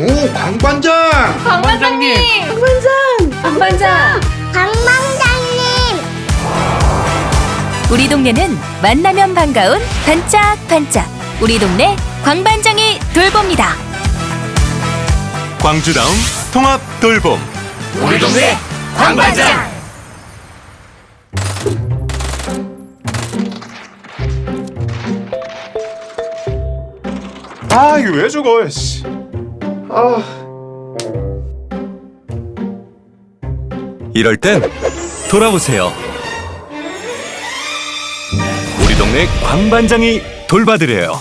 오, 광반장! 강반장님! 강반장! 강방장님 우리 동네는 만나면 반가운 반짝반짝 우리 동네 광반장이 돌봅니다. 광주다움 통합 돌봄 우리 동네 광반장! 아 이거 왜 죽어 씨. 아. 이럴 땐 돌아보세요. 우리 동네 광반장이 돌봐드려요.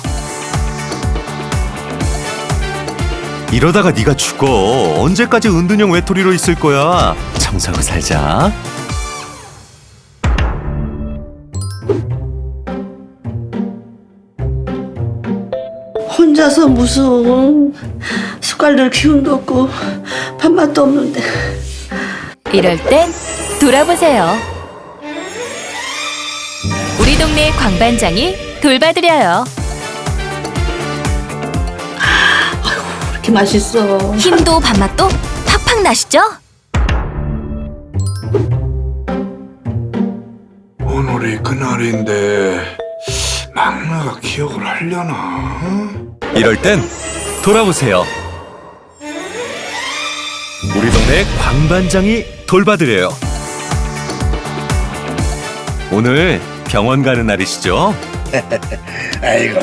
이러다가 네가 죽어. 언제까지 은둔형 외톨이로 있을 거야? 청소하고 살자. 혼자서 무슨 숟갈 들 기운도 없고 밥맛도 없는데 이럴 땐 돌아보세요. 우리 동네 광반장이 돌봐드려요. 이렇게 맛있어 힘도 밥맛도 팍팍 나시죠? 오늘이 그날인데 막내가 기억을 하려나? 이럴 땐 돌아보세요. 우리 동네 광반장이 돌봐드려요. 오늘 병원 가는 날이시죠? 아이고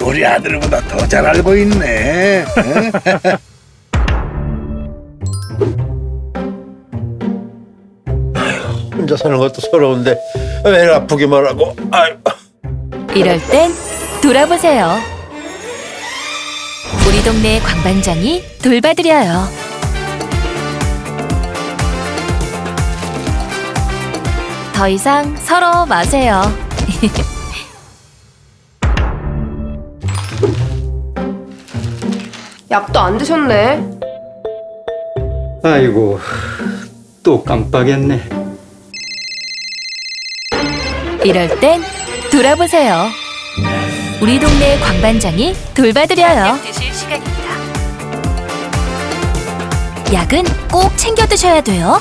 우리 아들보다 더 잘 알고 있네. 혼자 사는 것도 서러운데 왜 아프기만 하고. 이럴 땐 돌아보세요. 우리 동네 광반장이 돌봐드려요. 더 이상 서러 마세요. 약도 안 드셨네. 아이고 또 깜빡했네. 이럴 땐 돌아보세요. 우리 동네 광반장이 돌봐드려요. 드실 시간입니다. 약은 꼭 챙겨 드셔야 돼요.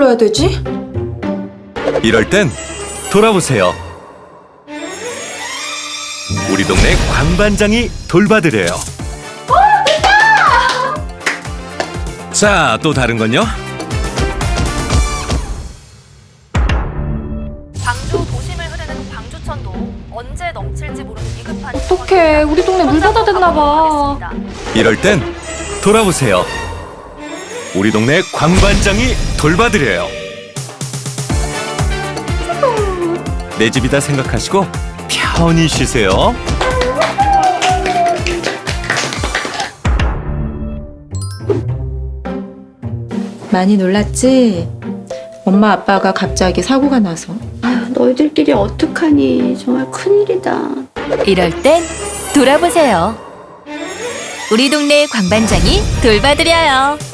불러야 되지? 이럴 땐 돌아보세요. 우리 동네 광반장이 돌봐드려요. 자, 또 다른 건요? 광주 도심을 흐르는 광주천도 언제 넘칠지 모르는 위급한 어떡해. 우리 동네 물 받아 됐나 봐. 이럴 땐 돌아보세요. 우리 동네 광반장이 돌봐드려요. 내 집이다 생각하시고 편히 쉬세요. 많이 놀랐지? 엄마 아빠가 갑자기 사고가 나서 너희들끼리 어떡하니 정말 큰일이다 이럴 땐 돌아보세요. 우리 동네 광반장이 돌봐드려요.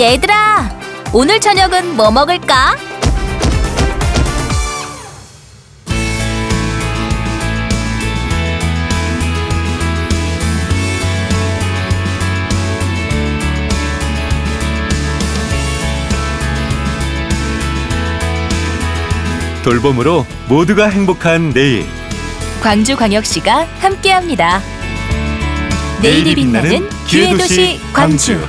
얘들아, 오늘 저녁은 뭐 먹을까? 돌봄으로 모두가 행복한 내일. 광주광역시가 함께합니다. 내일이 빛나는 기회 도시 광주.